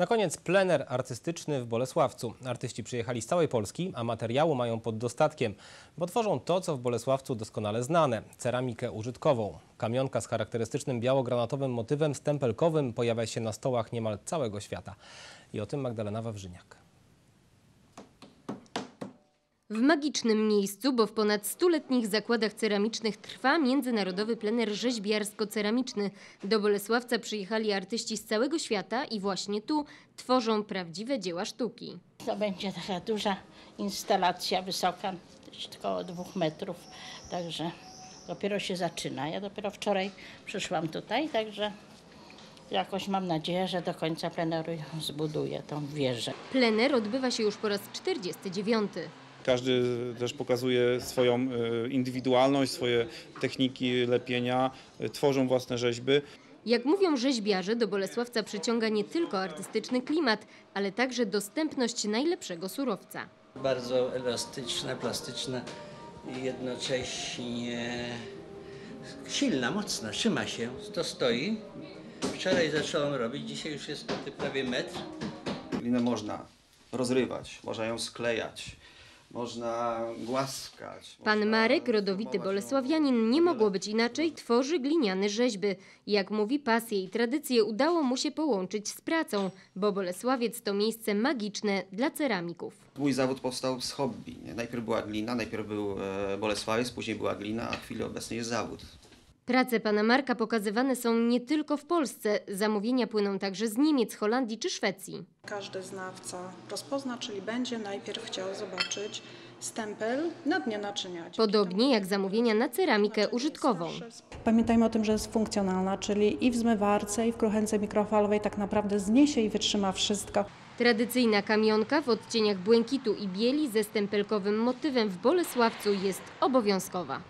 Na koniec plener artystyczny w Bolesławcu. Artyści przyjechali z całej Polski, a materiału mają pod dostatkiem, bo tworzą to, co w Bolesławcu doskonale znane – ceramikę użytkową. Kamionka z charakterystycznym biało-granatowym motywem stempelkowym pojawia się na stołach niemal całego świata. I o tym Magdalena Wawrzyniak. W magicznym miejscu, bo w ponad stuletnich zakładach ceramicznych trwa międzynarodowy plener rzeźbiarsko-ceramiczny. Do Bolesławca przyjechali artyści z całego świata i właśnie tu tworzą prawdziwe dzieła sztuki. To będzie taka duża instalacja wysoka, około dwóch metrów, także dopiero się zaczyna. Ja dopiero wczoraj przyszłam tutaj, także jakoś mam nadzieję, że do końca pleneru zbuduję, tą wieżę. Plener odbywa się już po raz 49. Każdy też pokazuje swoją e, indywidualność, swoje techniki lepienia, e, tworzą własne rzeźby. Jak mówią rzeźbiarze, do Bolesławca przyciąga nie tylko artystyczny klimat, ale także dostępność najlepszego surowca. bardzo elastyczna, plastyczna i jednocześnie silna, mocna, trzyma się, to stoi. Wczoraj zacząłem robić, dzisiaj już jest prawie metr. Glinę można rozrywać, można ją sklejać, można głaskać. Pan można Marek, rodowity bolesławianin, nie mogło być inaczej, tworzy gliniane rzeźby. Jak mówi, pasję i tradycję udało mu się połączyć z pracą, bo Bolesławiec to miejsce magiczne dla ceramików. Mój zawód powstał z hobby. Najpierw była glina, najpierw był e, Bolesławiec, później była glina, a w chwili obecnej jest zawód. Prace pana Marka pokazywane są nie tylko w Polsce. Zamówienia płyną także z Niemiec, Holandii czy Szwecji. Każdy znawca rozpozna, czyli będzie najpierw chciał zobaczyć stempel na dnie naczynia. Dzięki Podobnie jak zamówienia na ceramikę użytkową. Pamiętajmy o tym, że jest funkcjonalna, czyli i w zmywarce, i w kruchence mikrofalowej tak naprawdę zniesie i wytrzyma wszystko. Tradycyjna kamionka w odcieniach błękitu i bieli ze stempelkowym motywem w Bolesławcu jest obowiązkowa.